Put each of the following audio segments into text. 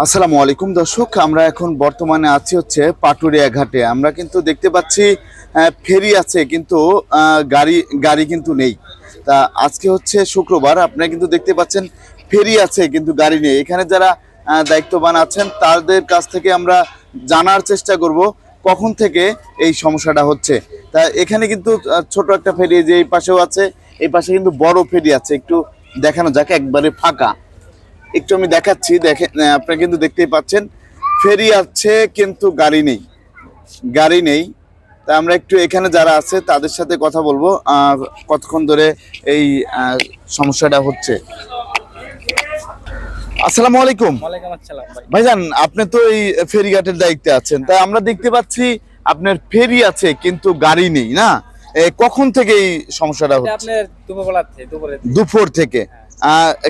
আসসালামু আলাইকুম দর্শক, আমরা এখন বর্তমানে আছি হচ্ছে পাটুরিয়া ঘাটে। আমরা কিন্তু দেখতে পাচ্ছি ফেরি আছে কিন্তু গাড়ি গাড়ি কিন্তু নেই। তা আজকে হচ্ছে শুক্রবার, আপনারা কিন্তু দেখতে পাচ্ছেন ফেরি আছে কিন্তু গাড়ি নেই। এখানে যারা দায়িত্ববান আছেন, তাদের কাছ থেকে আমরা জানার চেষ্টা করব কখন থেকে এই সমস্যাটা হচ্ছে। তা এখানে কিন্তু ছোট একটা ফেরি, যে এই পাশেও আছে, এই পাশে কিন্তু বড় ফেরি আছে। একটু দেখানো যাক, একবারে ফাঁকা। একটু আমি দেখাচ্ছি দেখেন আহ, আপনারা কিন্তু দেখতেই পাচ্ছেন। ফেরি আছে কিন্তু গাড়ি নেই। গাড়ি নেই। তা আমরা একটু এখানে যারা আছে তাদের সাথে কথা বলব। আর কতক্ষণ ধরে এই সমস্যাটা হচ্ছে? আসসালামু আলাইকুম। ভাই। ভাইজান আপনি তো এই ফেরিঘাটের দায়িত্বে আছেন। তাই আমরা দেখতে পাচ্ছি আপনার ফেরি আছে কিন্তু গাড়ি নেই না? কখন থেকে এই সমস্যাটা হচ্ছে? দুপুরে থেকে।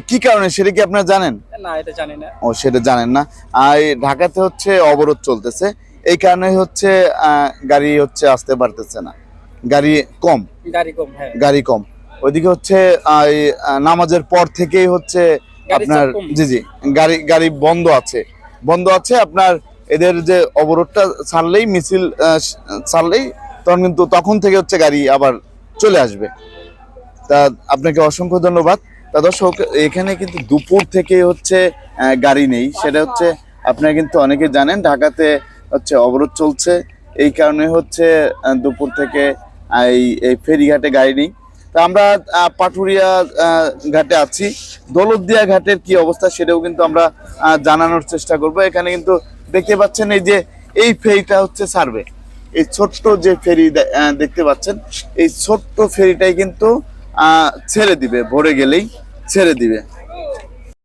কি কারণে? সেটা কি আপনারা জানেন? না এটা জানি না। ও সেটা জানেন না। আর এই ঢাকাতে হচ্ছে অবরোধ চলতেছে। এই কারণে হচ্ছে গাড়ি হচ্ছে আসতে পারতেছে না। গাড়ি কম। গাড়ি কম হ্যাঁ। গাড়ি কম। ওইদিকে হচ্ছে নামাজের পর থেকেই হচ্ছে আপনার জি জি গাড়ি গাড়ি বন্ধ আছে। বন্ধ আছে আপনার এদের যে অবরোধটা ছাড়লেই মিছিল ছাড়লেই তখন কিন্তু তখন থেকে হচ্ছে গাড়ি আবার চলে আসবে। তা আপনাকে অসংখ্য ধন্যবাদ। তা দর্শক, এখানে কিন্তু দুপুর থেকে হচ্ছে গাড়ি নেই। সেটা হচ্ছে, আপনারা কিন্তু অনেকে জানেন, ঢাকাতে হচ্ছে অবরোধ চলছে। এই কারণে হচ্ছে দুপুর থেকে এই এই ফেরিঘাটে গাড়ি নেই। তা আমরা পাটুরিয়া ঘাটে আছি। দৌলতদিয়া ঘাটের কি অবস্থা সেটাও কিন্তু আমরা জানানোর চেষ্টা করব। এখানে কিন্তু দেখতে পাচ্ছেন এই যে, এই ফেরিটা হচ্ছে সার্ভে। এই ছোট্ট যে ফেরি দেখতে পাচ্ছেন, এই ছোট্ট ফেরিটাই কিন্তু ছেড়ে দিবে ভরে গেলেই ছেড়ে দিবে।